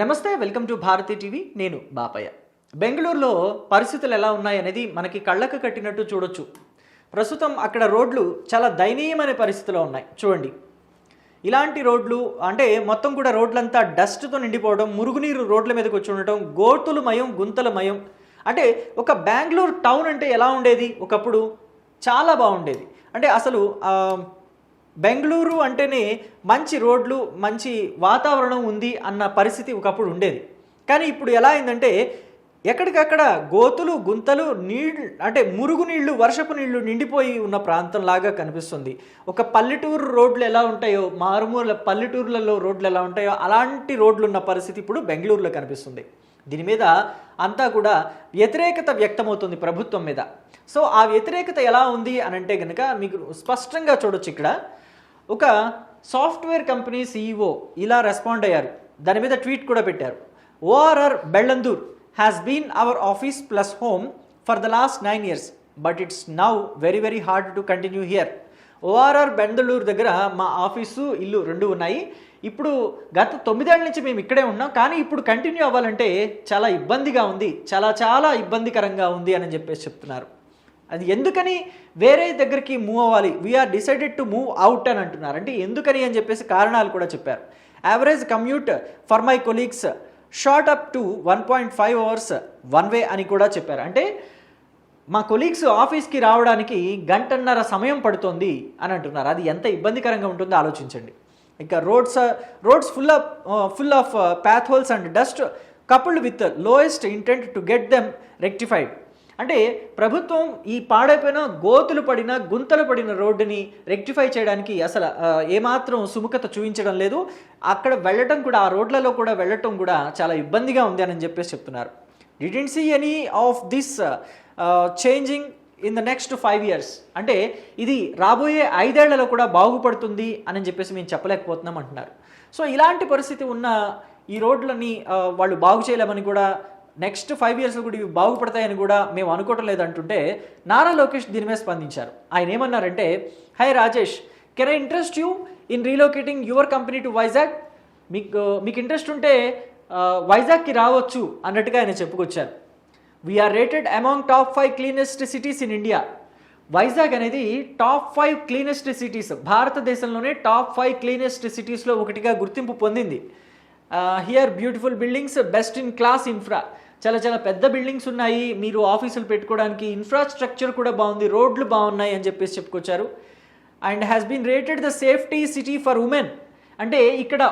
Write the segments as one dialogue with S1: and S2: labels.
S1: నమస్తే welcome to Bharati TV. నేను బాపయ్య. బెంగళూరులో పరిస్థితులు ఎలా ఉన్నాయి అనేది మనకి కళ్ళకు కట్టినట్టు చూడొచ్చు. ప్రస్తుతం అక్కడ రోడ్లు చాలా దయనీయమైన పరిస్థితిలో ఉన్నాయి. చూడండి. ఇలాంటి రోడ్లు అంటే మొత్తం కూడా రోడ్లంతా డస్ట్తో నిండిపోవడం మురుగునీరు రోడ్ల మీదకి వచ్చి ఉండటం గోతులు మయం గుంతల మయం. అంటే ఒక బెంగళూరు టౌన్ అంటే ఎలా ఉండేది? ఒకప్పుడు చాలా బాగుండేది. అంటే అసలు బెంగళూరు అంటేనే మంచి రోడ్లు మంచి వాతావరణం ఉంది అన్న పరిస్థితి ఒకప్పుడు ఉండేది. కానీ ఇప్పుడు ఎలా అయిందంటే ఎక్కడికక్కడ గోతులు గుంతలు నీళ్ళు అంటే మురుగు నీళ్ళు వర్షపు నీళ్ళు నిండిపోయి ఉన్న ప్రాంతంలాగా కనిపిస్తుంది. ఒక పల్లెటూరు రోడ్లు ఎలా ఉంటాయో మారుమూల పల్లెటూర్లలో రోడ్లు ఎలా ఉంటాయో అలాంటి రోడ్లు ఉన్న పరిస్థితి ఇప్పుడు బెంగళూరులో కనిపిస్తుంది. దీని మీద అంతా కూడా వ్యతిరేకత వ్యక్తమవుతుంది ప్రభుత్వం మీద. సో ఆ వ్యతిరేకత ఎలా ఉంది అని అంటే కనుక మీకు స్పష్టంగా చూడొచ్చు ఇక్కడ. ఒక సాఫ్ట్వేర్ కంపెనీ సీఈఓ ఇలా రెస్పాండ్ అయ్యారు. దాని మీద ట్వీట్ కూడా పెట్టారు. ORR Bellandur has been our office plus home for the last nine years but it's now very very hard to continue here ORR Bengaluru దగ్గర మా ఆఫీసు ఇల్లు రెండు ఉన్నాయి. ఇప్పుడు గత తొమ్మిదేళ్ళ నుంచి మేము ఇక్కడే ఉన్నాం కానీ ఇప్పుడు కంటిన్యూ అవ్వాలంటే చాలా ఇబ్బందిగా ఉంది చాలా చాలా ఇబ్బందికరంగా ఉంది అని చెప్పేసి చెప్తున్నారు. అది ఎందుకని వేరే దగ్గరికి మూవ్ అవ్వాలి? We are decided to move out అని అంటున్నారు. అంటే ఎందుకని అని చెప్పేసి కారణాలు కూడా చెప్పారు. Average commute for my colleagues short up to one point five hours one way అని కూడా చెప్పారు. అంటే మా కొలీగ్స్ ఆఫీస్కి రావడానికి గంటన్నర సమయం పడుతుంది అని అంటున్నారు. అది ఎంత ఇబ్బందికరంగా ఉంటుందో ఆలోచించండి. ఇంకా roads roads full of full of potholes and dust coupled with lowest intent to get them rectified అంటే ప్రభుత్వం ఈ పాడైపోయిన గోతులు పడిన గుంతలు పడిన రోడ్డుని రెక్టిఫై చేయడానికి అసలు ఏమాత్రం సుముఖత చూపించడం లేదు. అక్కడ వెళ్ళటం కూడా ఆ రోడ్లలో కూడా వెళ్ళటం కూడా చాలా ఇబ్బందిగా ఉంది అని చెప్పేసి చెప్తున్నారు. Didn't see any of this changing in the next five years అంటే ఇది రాబోయే ఐదేళ్ళలో కూడా బాగుపడుతుంది అని చెప్పేసి మేము చెప్పలేకపోతున్నాం అంటున్నారు. సో ఇలాంటి పరిస్థితి ఉన్న ఈ రోడ్లని వాళ్ళు బాగు చేయలేమని కూడా నెక్స్ట్ ఫైవ్ ఇయర్స్లో కూడా ఇవి బాగుపడతాయని కూడా మేము అనుకోవటం లేదంటుంటే నారా లోకేష్ దీని మీద స్పందించారు. ఆయన ఏమన్నారంటే hi Rajesh can I interest you in relocating your company to Vizag మీకు మీకు ఇంట్రెస్ట్ ఉంటే వైజాగ్కి రావచ్చు అన్నట్టుగా ఆయన చెప్పుకొచ్చారు. We are rated among top five cleanest cities in India Vizag అనేది టాప్ ఫైవ్ క్లీనెస్ట్ సిటీస్ భారతదేశంలోనే టాప్ ఫైవ్ క్లీనెస్ట్ సిటీస్లో ఒకటిగా గుర్తింపు పొందింది. Here beautiful buildings best in class infra చాలా చాలా పెద్ద బిల్డింగ్స్ ఉన్నాయి. మీరు ఆఫీసులు పెట్టుకోవడానికి ఇన్ఫ్రాస్ట్రక్చర్ కూడా బాగుంది. రోడ్లు బాగున్నాయి అని చెప్పేసి చెప్పుకొచ్చారు. And has been rated the safety city for women అంటే ఇక్కడ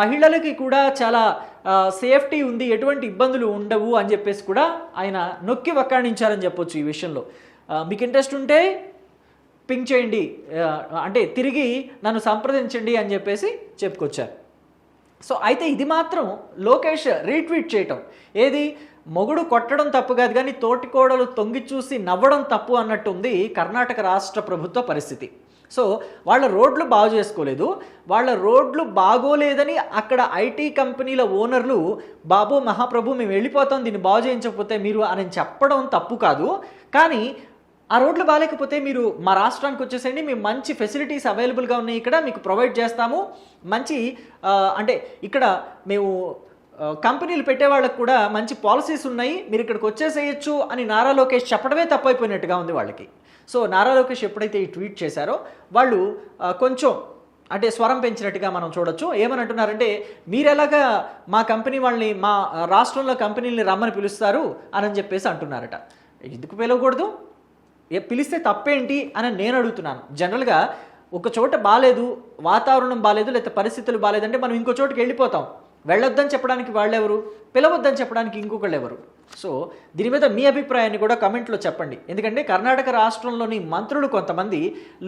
S1: మహిళలకి కూడా చాలా సేఫ్టీ ఉంది. ఎటువంటి ఇబ్బందులు ఉండవు అని చెప్పేసి కూడా ఆయన నొక్కి వక్కాణించారని చెప్పొచ్చు ఈ విషయంలో. మీకు ఇంట్రెస్ట్ ఉంటే పింక్ చేయండి. అంటే తిరిగి నన్ను సంప్రదించండి అని చెప్పేసి చెప్పుకొచ్చారు. సో అయితే ఇది మాత్రం లోకేష్ రీట్వీట్ చేయటం. ఏది? మొగుడు కొట్టడం తప్పు కాదు కానీ తోటికోడలు తొంగి చూసి నవ్వడం తప్పు అన్నట్టు ఉంది కర్ణాటక రాష్ట్ర ప్రభుత్వ పరిస్థితి. సో వాళ్ళ రోడ్లు బాగు చేసుకోలేదు. వాళ్ళ రోడ్లు బాగోలేదని అక్కడ ఐటీ కంపెనీల ఓనర్లు బాబు మహాప్రభు మేము వెళ్ళిపోతాం దీన్ని బాగు చేయించకపోతే మీరు అని చెప్పడం తప్పు కాదు. కానీ ఆ రోడ్లు బాగాలేకపోతే మీరు మా రాష్ట్రానికి వచ్చేసేయండి మేము మంచి ఫెసిలిటీస్ అవైలబుల్గా ఉన్నాయి ఇక్కడ మీకు ప్రొవైడ్ చేస్తాము. మంచి అంటే ఇక్కడ మేము కంపెనీలు పెట్టే వాళ్ళకి కూడా మంచి పాలసీస్ ఉన్నాయి మీరు ఇక్కడికి వచ్చేసేయచ్చు అని నారా లోకేష్ చెప్పడమే తప్పైపోయినట్టుగా ఉంది వాళ్ళకి. సో నారా లోకేష్ ఎప్పుడైతే ఈ ట్వీట్ చేశారో వాళ్ళు కొంచెం అంటే స్వరం పెంచినట్టుగా మనం చూడొచ్చు. ఏమని అంటున్నారంటే మీరు ఎలాగా మా కంపెనీ వాళ్ళని మా రాష్ట్రంలో కంపెనీలని రమ్మని పిలుస్తారు? అని చెప్పేసి అంటున్నారట. ఎందుకు పిలవకూడదు? పిలిస్తే తప్పేంటి అని నేను అడుగుతున్నాను. జనరల్గా ఒక చోట బాగాలేదు వాతావరణం బాగాలేదు లేకపోతే పరిస్థితులు బాగాలేదంటే మనం ఇంకో చోటుకి వెళ్ళిపోతాం. వెళ్ళొద్దని చెప్పడానికి వాళ్ళెవరు? పిలవద్దని చెప్పడానికి ఇంకొకళ్ళు ఎవరు సో దీని మీద మీ అభిప్రాయాన్ని కూడా కమెంట్లో చెప్పండి. ఎందుకంటే కర్ణాటక రాష్ట్రంలోని మంత్రులు కొంతమంది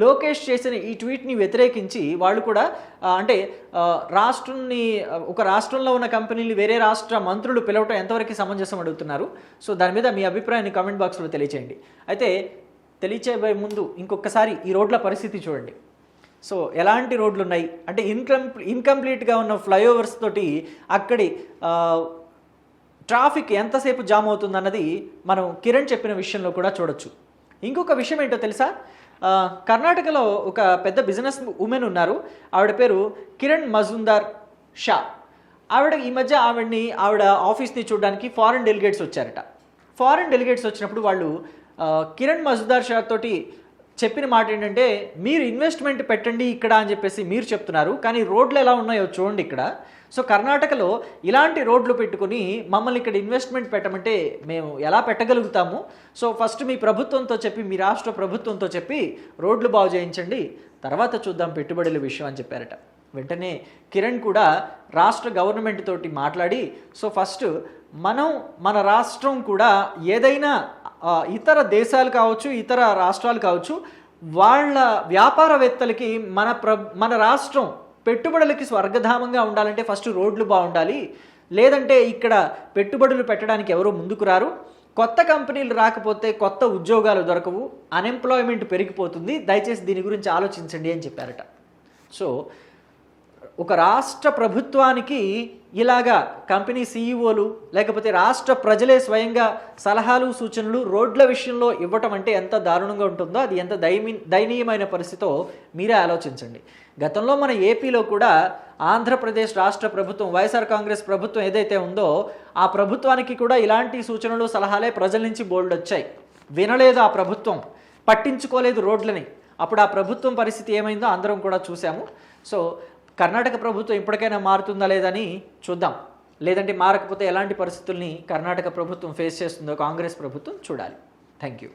S1: లోకేష్ చేసిన ఈ ట్వీట్ని వ్యతిరేకించి వాళ్ళు కూడా అంటే రాష్ట్రంని రాష్ట్రాన్ని ఒక రాష్ట్రంలో ఉన్న కంపెనీలు వేరే రాష్ట్ర మంత్రులు పిలవటం ఎంతవరకు సమంజసం అడుగుతున్నారు? సో దాని మీద మీ అభిప్రాయాన్ని కామెంట్ బాక్స్లో తెలియచేయండి. అయితే తెలియచేయబోయే ముందు ఇంకొకసారి ఈ రోడ్ల పరిస్థితి చూడండి. సో ఎలాంటి రోడ్లు ఉన్నాయి అంటే ఇన్కంప్లీ ఇన్కంప్లీట్గా ఉన్న ఫ్లైఓవర్స్ తోటి అక్కడి ట్రాఫిక్ ఎంతసేపు జామ్ అవుతుందన్నది మనం కిరణ్ చెప్పిన విషయంలో కూడా చూడొచ్చు. ఇంకొక విషయం ఏంటో తెలుసా? కర్ణాటకలో ఒక పెద్ద బిజినెస్ ఉమెన్ ఉన్నారు. ఆవిడ పేరు కిరణ్ మజుందార్ షా. ఆవిడ ఈ మధ్య ఆవిడని ఆవిడ ఆఫీస్ని చూడడానికి ఫారెన్ డెలిగేట్స్ వచ్చారట. ఫారెన్ డెలిగేట్స్ వచ్చినప్పుడు వాళ్ళు కిరణ్ మజుదార్ షా తోటి చెప్పిన మాట ఏంటంటే మీరు ఇన్వెస్ట్మెంట్ పెట్టండి ఇక్కడ అని చెప్పేసి మీరు చెప్తున్నారు. కానీ రోడ్లు ఎలా ఉన్నాయో చూడండి ఇక్కడ. సో కర్ణాటకలో ఇలాంటి రోడ్లు పెట్టుకుని మమ్మల్ని ఇక్కడ ఇన్వెస్ట్మెంట్ పెట్టమంటే మేము ఎలా పెట్టగలుగుతాము? సో ఫస్ట్ మీ ప్రభుత్వంతో చెప్పి మీ రాష్ట్ర ప్రభుత్వంతో చెప్పి రోడ్లు బాగు చేయించండి. తర్వాత చూద్దాం పెట్టుబడుల విషయం అని చెప్పారట. వెంటనే కిరణ్ కూడా రాష్ట్ర గవర్నమెంట్ తోటి మాట్లాడి సో ఫస్ట్ మనం మన రాష్ట్రం కూడా ఏదైనా ఇతర దేశాలు కావచ్చు ఇతర రాష్ట్రాలు కావచ్చు వాళ్ళ వ్యాపారవేత్తలకి మన ప్ర మన రాష్ట్రం పెట్టుబడులకి స్వర్గధామంగా ఉండాలంటే ఫస్ట్ రోడ్లు బాగుండాలి. లేదంటే ఇక్కడ పెట్టుబడులు పెట్టడానికి ఎవరు ముందుకు రారు. కొత్త కంపెనీలు రాకపోతే కొత్త ఉద్యోగాలు దొరకవు. అన్ఎంప్లాయ్మెంట్ పెరిగిపోతుంది. దయచేసి దీని గురించి ఆలోచించండి అని చెప్పారట. సో ఒక రాష్ట్ర ప్రభుత్వానికి ఇలాగా కంపెనీ సీఈఓలు లేకపోతే రాష్ట్ర ప్రజలే స్వయంగా సలహాలు సూచనలు రోడ్ల విషయంలో ఇవ్వటం అంటే ఎంత దారుణంగా ఉంటుందో అది ఎంత దయమీ దయనీయమైన పరిస్థితో మీరే ఆలోచించండి. గతంలో మన ఏపీలో కూడా ఆంధ్రప్రదేశ్ రాష్ట్ర ప్రభుత్వం వైఎస్ఆర్ కాంగ్రెస్ ప్రభుత్వం ఏదైతే ఉందో ఆ ప్రభుత్వానికి కూడా ఇలాంటి సూచనలు సలహాలే ప్రజల నుంచి బోల్డ్ వచ్చాయి. వినలేదు ఆ ప్రభుత్వం పట్టించుకోలేదు రోడ్లని. అప్పుడు ఆ ప్రభుత్వం పరిస్థితి ఏమైందో అందరం కూడా చూసాము సో కర్ణాటక ప్రభుత్వం ఇప్పటికైనా మారుతుందా లేదని చూద్దాం. లేదంటే మారకపోతే ఎలాంటి పరిస్థితుల్ని కర్ణాటక ప్రభుత్వం ఫేస్ చేస్తుందో కాంగ్రెస్ ప్రభుత్వం చూడాలి. Thank you